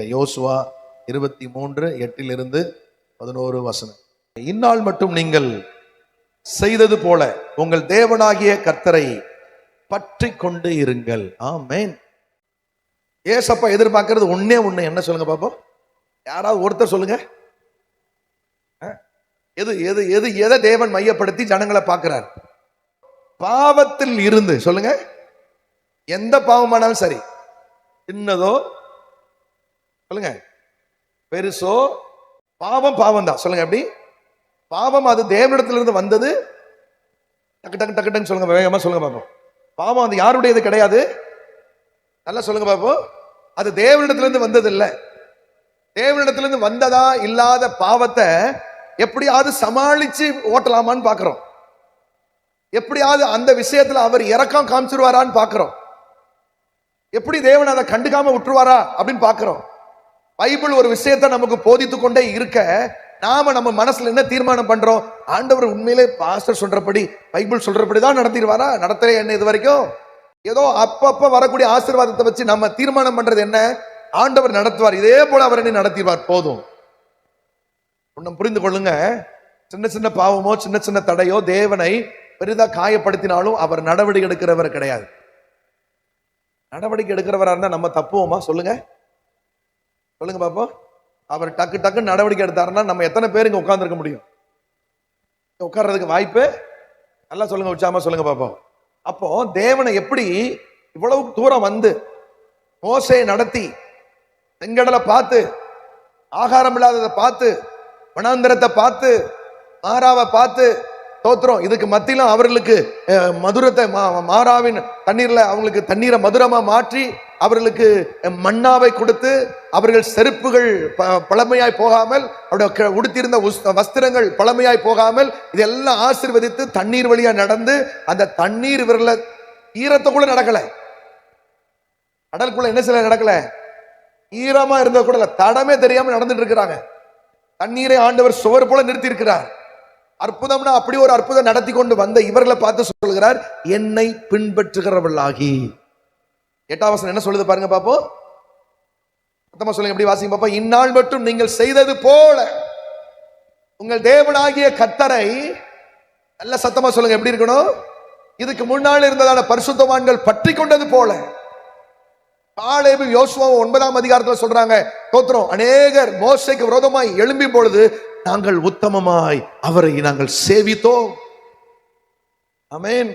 யோசுவா இருபத்தி மூன்று எட்டிலிருந்து பதினோரு வசனம். இந்நாள் மட்டும் நீங்கள் செய்தது போல உங்கள் தேவனாகிய கர்த்தரை பற்றி கொண்டு இருங்கள். ஆமென். ஏசப்பா எதிர்பார்க்கறது ஒண்ணே ஒண்ணு என்ன சொல்லுங்க பாப்போம்? யாராவது ஒருத்தர் சொல்லுங்க. அஹ்? எது எது எது எதை தேவன் மையப்படுத்தி ஜனங்களை பார்க்கிறார்? பாவத்தில் இருந்து. சொல்லுங்க. எந்த பாவமானாலும் சரி. சின்னதோ சொல்லுங்க. பெருசோ? பாவம் பாவம் தான் சொல்லுங்க எப்படி? பாவம் அது தேவனிடத்திலிருந்து வந்தது. டக்கு டக்கு டக்கு டக்கு சொல்லுங்க. வேகமா சொல்லுங்க பாப்போம். பாவம் அது யாருடையது கிடையாது. நல்லா சொல்லுங்க பாப்போம். அது தேவனிடத்திலிருந்து வந்தது இல்லை தேவனிடத்திலிருந்து வந்ததா இல்லாத பாவத்தை எப்படியாவது சமாளிச்சு ஓட்டலாமான்னு பாக்குறோம். எப்படியாவது அந்த விஷயத்துல அவர் இறக்கம் காமிச்சிருவாரான்னு பாக்குறோம். எப்படி தேவன் அதை கண்டுக்காம விட்டுருவாரா அப்படின்னு பாக்குறோம். பைபிள் ஒரு விஷயத்தை நமக்கு போதித்து கொண்டே இருக்க நாம நம்ம மனசுல என்ன தீர்மானம் பண்றோம்? ஆண்டவர் உண்மையிலே பாஸ்டர் சொல்றபடி பைபிள் சொல்றபடி தான் நடத்திடுவாரா? நடத்தலே என்ன இது வரைக்கும் ஏதோ அப்பப்ப வரக்கூடிய ஆசீர்வாதத்தை வச்சு நம்ம தீர்மானம் பண்றது என்ன? ஆண்டவர் நடத்துவார். இதே போல அவர் என்ன நடத்திடுவார். போதும். ஒன்னும் புரிந்து கொள்ளுங்க. சின்ன சின்ன பாவமோ சின்ன சின்ன தடையோ தேவனை பெரிதா காயப்படுத்தினாலும் அவர் நடவடிக்கை எடுக்கிறவர் கிடையாது. நடவடிக்கை எடுக்கிறவரா இருந்தா நம்ம தப்புவோமா? சொல்லுங்க. சொல்லுங்க பாப்போம் அவர் டக்கு டக்குன்னு நடவடிக்கை எடுத்தாருன்னா நம்ம எத்தனை பேர் இங்க உட்காந்துருக்க முடியும்? உட்கார்றதுக்கு வாய்ப்பு நல்லா சொல்லுங்க உச்சாம சொல்லுங்க பாப்போம் அப்போ தேவனை எப்படி இவ்வளவு தூரம் வந்து மோசையை நடத்தி செங்கடலை பார்த்து ஆகாரம் இல்லாததை பார்த்து வனாந்திரத்தை பார்த்து மாறாவை பார்த்து தோத்திரம் இதுக்கு மத்தியிலும் அவர்களுக்கு மதுரத்தை மா- மாறாவின் தண்ணீர்ல அவங்களுக்கு தண்ணீரை மதுரமா மாற்றி அவர்களுக்கு மண்ணாவை கொடுத்து அவர்கள் செருப்புகள் ப- பழமையாய் போகாமல் அவருடைய உடுத்திருந்த உடுத்தியிருந்த உஸ்- வஸ்திரங்கள் பழமையாய் போகாமல் இதெல்லாம் ஆசிர்வதித்து தண்ணீர் வழியா நடந்து அந்த தண்ணீர் விரல ஈரத்தை கூட நடக்கல. கடலுக்குள்ள என்ன சில நடக்கல? ஈரமா இருந்த கூட தடமே தெரியாம நடந்துட்டு இருக்கிறாங்க. தண்ணீரை ஆண்டவர் சுவர் போல நிறுத்தி இருக்கிறார் அற்புதம்னா அப்படி ஒரு அற்புதம் நடத்தி கொண்டு வந்த இவர்களை பார்த்து சொல்கிறார் என்னை பின்பற்றுகிறவர்களாகி. எட்டாம் என்ன சொல்லுது பாருங்க பாப்போம். சத்தமா சொல்லுங்க எப்படி வாசிங்க பாப்போம். இந்நாள் மட்டும் நீங்கள் செய்தது போல உங்கள் தேவனாகிய கத்தரை நல்ல சத்தமா சொல்லுங்க எப்படி இருக்கணும்? இதுக்கு முன்னால் இருந்ததான பரிசுத்தவான்கள் பற்றி கொண்டது போல. காலேபு யோசுவாவும் ஒன்பதாம் அதிகாரத்துல சொல்றாங்க தோத்திரம் அநேகர் மோசைக்கு விரோதமாய் எழும்பி பொழுது நாங்கள் உத்தமமாய் அவரை நாங்கள் சேவித்தோம். அமேன்